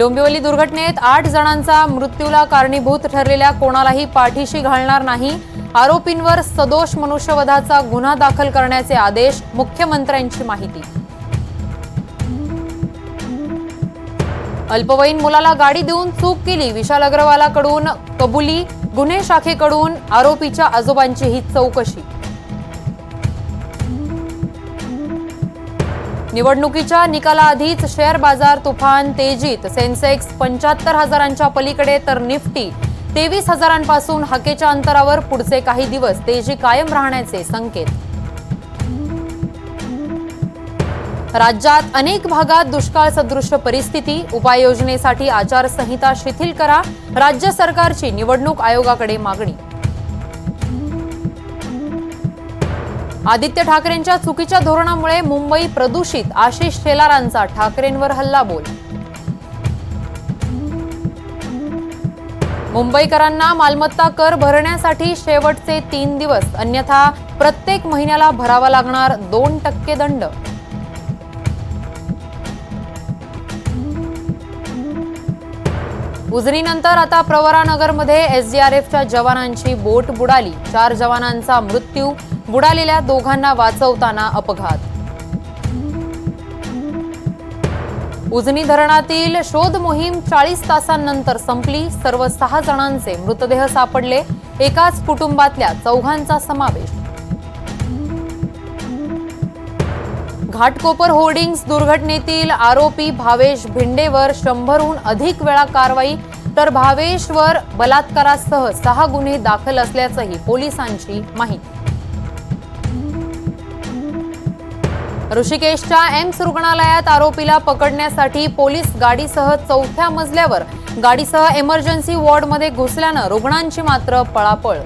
डोंबिवली दुर्घटनेत आठ जणांचा मृत्यूला कारणीभूत ठरलेल्या कोणालाही पाठीशी घालणार नाही. आरोपींवर सदोष मनुष्यवधाचा गुन्हा दाखल करण्याचे आदेश मुख्यमंत्र्यांची माहिती. अल्पवयीन मुलाला गाडी देऊन चूक केली. विशाल अग्रवालाकडून कबुली गुन्हे शाखेकडून आरोपीच्या आजोबांची ही चौकशी. निवडणुकीच्या निकालाआधीच शेअर बाजार तुफान तेजीत. सेन्सेक्स पंच्याहत्तर हजारांच्या पलीकडे तर निफ्टी तेवीस हजारांपासून हाकेच्या अंतरावर पुढचे काही दिवस तेजी कायम राहण्याचे संकेत. राज्यात अनेक भागात दुष्काळ सदृश्य परिस्थिती उपाययोजनेसाठी आचारसंहिता शिथिल करा राज्य सरकारची निवडणूक आयोगाकडे मागणी. आदित्य ठाकरेंच्या चुकीच्या धोरणामुळे मुंबई प्रदूषित आशिष शेलारांचा ठाकरेंवर हल्लाबोल मुंबईकरांना मालमत्ता कर भरण्यासाठी शेवटचे तीन दिवस अन्यथा प्रत्येक महिन्याला भरावा लागणार दोन टक्के दंड. उजनीनंतर आता प्रवरानगरमध्ये एसडीआरएफच्या जवानांची बोट बुडाली. चार जवानांचा मृत्यू बुडालेल्या दोघांना वाचवताना अपघात. उजनी धरणातील शोध मोहीम चाळीस तासांनंतर संपली. सर्व सहा जणांचे मृतदेह सापडले. एकाच कुटुंबातल्या चौघांचा समावेश. घाटकोपर होर्डिंग्स दुर्घटनेतील आरोपी भावेश भिंडेवर शंभरहून अधिक वेळा कारवाई तर भावेशवर बलात्कारासह सहा गुन्हे दाखल असल्याचंही पोलिसांची माहिती. ऋषिकेशच्या एम्स रुग्णालयात आरोपीला पकडण्यासाठी पोलीस गाडीसह चौथ्या मजल्यावर गाडीसह इमर्जन्सी वॉर्डमध्ये घुसल्यानं रुग्णांची मात्र पळापळ.